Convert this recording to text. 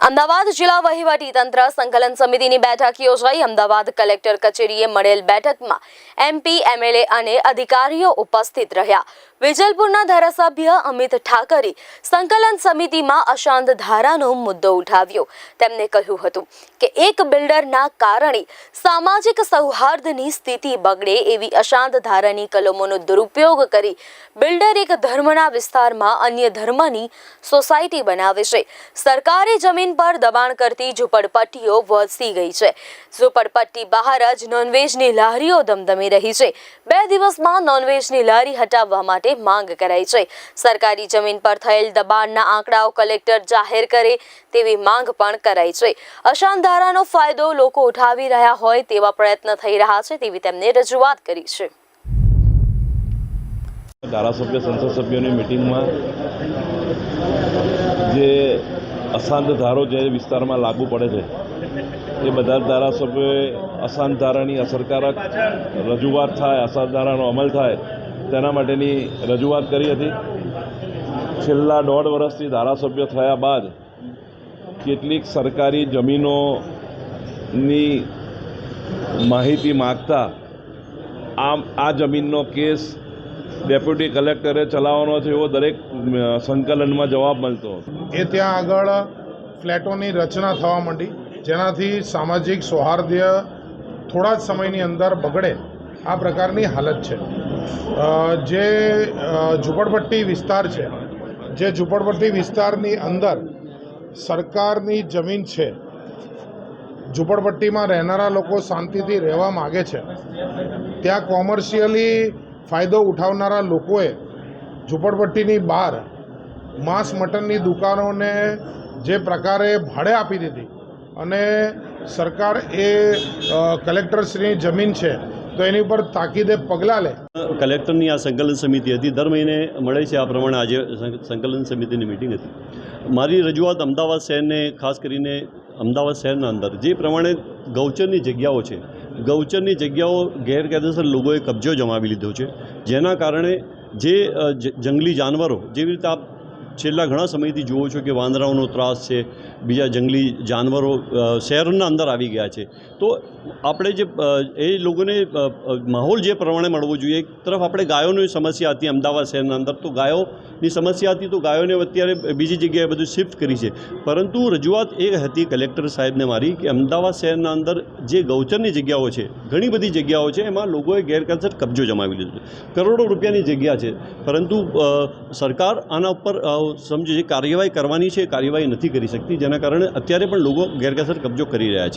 અમદાવાદ જિલ્લા વહીવટી તંત્ર સંકલન સમિતિની બેઠક યોજાઈ. અમદાવાદ કલેક્ટર કચેરીએ મળેલ બેઠકમાં એમપી, એમએલએ અને અધિકારીઓ ઉપસ્થિત રહ્યા. વિજલપુરના ધારાસભ્ય અમિત ઠાકરે સંકલન સમિતિમાં અશાંત ધારાનો મુદ્દો ઉઠાવ્યો. તેમને કહ્યું હતું કે એક બિલ્ડરના કારણે સામાજિક સૌહાર્દની સ્થિતિ બગડે એવી અશાંત ધારાની કલમોનો દુરુપયોગ કરી બિલ્ડર એક ધર્મના વિસ્તારમાં અન્ય ધર્મની સોસાયટી બનાવે છે. સરકારી જમીન પર દબાણ કરતી ઝૂંપડપટ્ટીઓ વસી ગઈ છે. ઝૂંપડપટ્ટી બહાર જ નોનવેજની લારીઓ ધમધમી રહી છે. બે દિવસમાં નોનવેજની લારી હટાવવા માટે માંગ કરાઈ છે. સરકારી જમીન પર થયેલ દબાણના આંકડાઓ કલેક્ટર જાહેર કરે તેવી માંગ પણ કરાઈ છે. અશાંત ધારાનો ફાયદો લોકો ઉઠાવી રહ્યા હોય તેવા પ્રયત્ન થઈ રહ્યા છે તેવી તેમને રજૂઆત કરી છે. ધારાસભ્ય, સંસદ સભ્યોની મિટિંગમાં જે અશાંત ધારો જે વિસ્તારમાં લાગુ પડે છે, એ બધા ધારાસભ્યોએ અશાંત ધારાની અસરકારક રજૂઆત થાય, અશાંત ધારાનો અમલ થાય તેના માટેની રજૂઆત કરી હતી. છેલ્લા દોઢ વર્ષથી ધારાસભ્ય થયા બાદ કેટલીક સરકારી જમીનોની માહિતી માગતા આમ આ જમીનનો કેસ ડેપ્યુટી કલેક્ટરે ચલાવવાનો છે એવો દરેક સંકલનમાં જવાબ મળતો એ ત્યાં આગળ ફ્લેટોની રચના થવા માંડી, જેનાથી સામાજિક સૌહાર્દ્ય થોડા જ સમયની અંદર બગડે આ પ્રકારની હાલત છે. જે ઝૂંપડપટ્ટી વિસ્તાર છે, જે ઝૂંપડપટ્ટી વિસ્તારની અંદર સરકારની જમીન છે, ઝૂંપડપટ્ટીમાં રહેનારા લોકો શાંતિથી રહેવા માગે છે. ત્યાં કોમર્શિયલી ફાયદો ઉઠાવનારા લોકોએ ઝૂંપડપટ્ટીની બહાર માંસ મટનની દુકાનોને જે પ્રકારે ભાડે આપી દીધી અને સરકાર એ કલેક્ટરશ્રીની જમીન છે, તો એની ઉપર તાકીદે પગલાં લે. કલેક્ટરની આ સંકલન સમિતિ હતી. દર મહિને મળે છે આ પ્રમાણે આજે સંકલન સમિતિની મિટિંગ હતી. મારી રજૂઆત અમદાવાદ શહેરને, ખાસ કરીને અમદાવાદ શહેરના અંદર, જે પ્રમાણે ગૌચરની જગ્યાઓ છે, ગૌચરની જગ્યાઓ ગેરકાયદેસર લોકોએ કબજો જમાવી લીધો છે. જેના કારણે જે, જંગલી જાનવરો જેવી રીતે આપ છેલ્લા ઘણા સમયથી જુઓ છો કે વાંદરાઓનો ત્રાસ છે, બીજા જંગલી જાનવરો શહેરના અંદર આવી ગયા છે. તો આપણે જે એ લોકોને માહોલ જે પ્રમાણે મળવો જોઈએ, એક તરફ આપણે ગાયોની સમસ્યા હતી અમદાવાદ શહેરના અંદર, તો ગાયોની સમસ્યા હતી તો ગાયોને અત્યારે બીજી જગ્યાએ બધું શિફ્ટ કરી છે. પરંતુ રજૂઆત એ હતી કલેક્ટર સાહેબને મારી કે અમદાવાદ શહેરના અંદર જે ગૌચરની જગ્યાઓ છે, ઘણી બધી જગ્યાઓ છે, એમાં લોકોએ ગેરકાયદેસર કબજો જમાવી લીધો છે. કરોડો રૂપિયાની જગ્યા છે. પરંતુ સરકાર આના ઉપર અ, સમજે જે કાર્યવાહી કરવાની છે કાર્યવાહી નથી કરી શકતી જેના કારણે અત્યારે પણ લોકો ગેરકાયદેસર કબજો કરી રહ્યા છે.